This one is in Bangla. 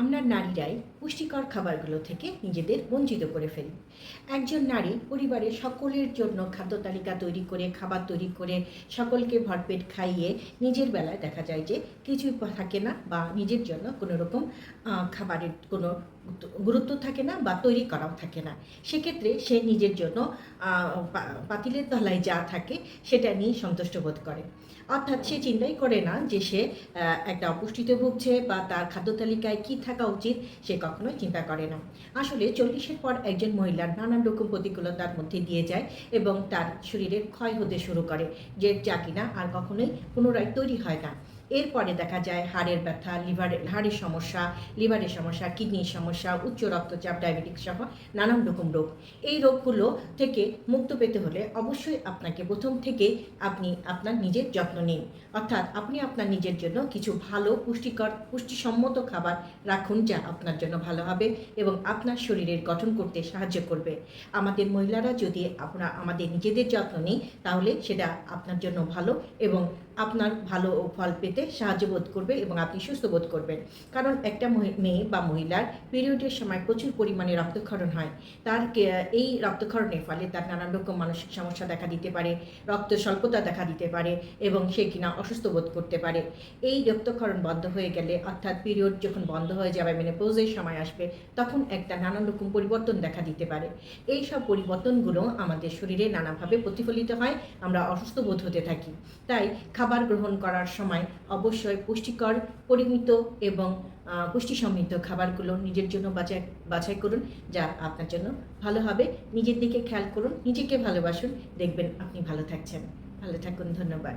আমরা নারীরাই পুষ্টিকর খাবারগুলো থেকে নিজেদের বঞ্চিত করে ফেলি। একজন নারী পরিবারের সকলের জন্য খাদ্য তালিকা তৈরি করে, খাবার তৈরি করে সকলকে ভরপেট খাইয়ে নিজের বেলায় দেখা যায় যে কিছুই থাকে না বা নিজের জন্য কোনো রকম খাবারের কোনো গুরুত্ব থাকে না বা তৈরি করাও থাকে না। সেক্ষেত্রে সে নিজের জন্য পাতিলের তলায় যা থাকে সেটা নিয়ে সন্তুষ্ট বোধ করে। অর্থাৎ সে চিন্তাই করে না যে সে একটা অপুষ্টিতে ভুগছে বা তার খাদ্য তালিকায় কী থাকা উচিত সে কখনোই চিন্তা করে না। আসলে চল্লিশের পর একজন মহিলার নানান রকম প্রতিকূলতার মধ্যে দিয়ে যায় এবং তার শরীরের ক্ষয় হতে শুরু করে, যে যা কিনা আর কখনোই পুনরায় তৈরি হয় না। এরপরে দেখা যায় হাড়ের ব্যথা লিভারের হাড়ের সমস্যা, লিভারের সমস্যা, কিডনির সমস্যা, উচ্চ রক্তচাপ ডায়াবেটিক সহ নানান রকম রোগ। এই রোগগুলো থেকে মুক্ত পেতে হলে অবশ্যই আপনাকে প্রথম থেকে আপনি আপনার নিজের যত্ন নিন। অর্থাৎ আপনি আপনার নিজের জন্য কিছু ভালো পুষ্টিকর, পুষ্টিসম্মত খাবার রাখুন যা আপনার জন্য ভালো হবে এবং আপনার শরীরের গঠন করতে সাহায্য করবে। আমাদের মহিলারা যদি আমরা আমাদের নিজেদের যত্ন নিই তাহলে সেটা আপনার জন্য ভালো এবং আপনার ভালো ফল পেতে সাহায্য বোধ করবে এবং আপনি সুস্থ বোধ করবেন। কারণ একটা মেয়ে বা মহিলার পিরিয়ডের সময় প্রচুর পরিমাণে রক্তক্ষরণ হয়। তার এই রক্তক্ষরণের ফলে তার নানান রকম মানসিক সমস্যা দেখা দিতে পারে, রক্ত স্বল্পতা দেখা দিতে পারে এবং সে কিনা অসুস্থ বোধ করতে পারে। এই রক্তক্ষরণ বন্ধ হয়ে গেলে, অর্থাৎ পিরিয়ড যখন বন্ধ হয়ে যাবে মানে পোজের সময় আসবে, তখন একটা নানান রকম পরিবর্তন দেখা দিতে পারে। এই সব পরিবর্তনগুলো আমাদের শরীরে নানাভাবে প্রতিফলিত হয়, আমরা অসুস্থ বোধ হতে থাকি। তাই খাবার গ্রহণ করার সময় অবশ্যই পুষ্টিকর, পরিমিত এবং পুষ্টি সমৃদ্ধ খাবারগুলো নিজের জন্য বাছাই বাছাই করুন যা আপনার জন্য ভালো হবে। নিজের দিকে খেয়াল করুন, নিজেকে ভালোবাসুন। দেখবেন আপনি ভালো থাকছেন। ভালো থাকুন, ধন্যবাদ।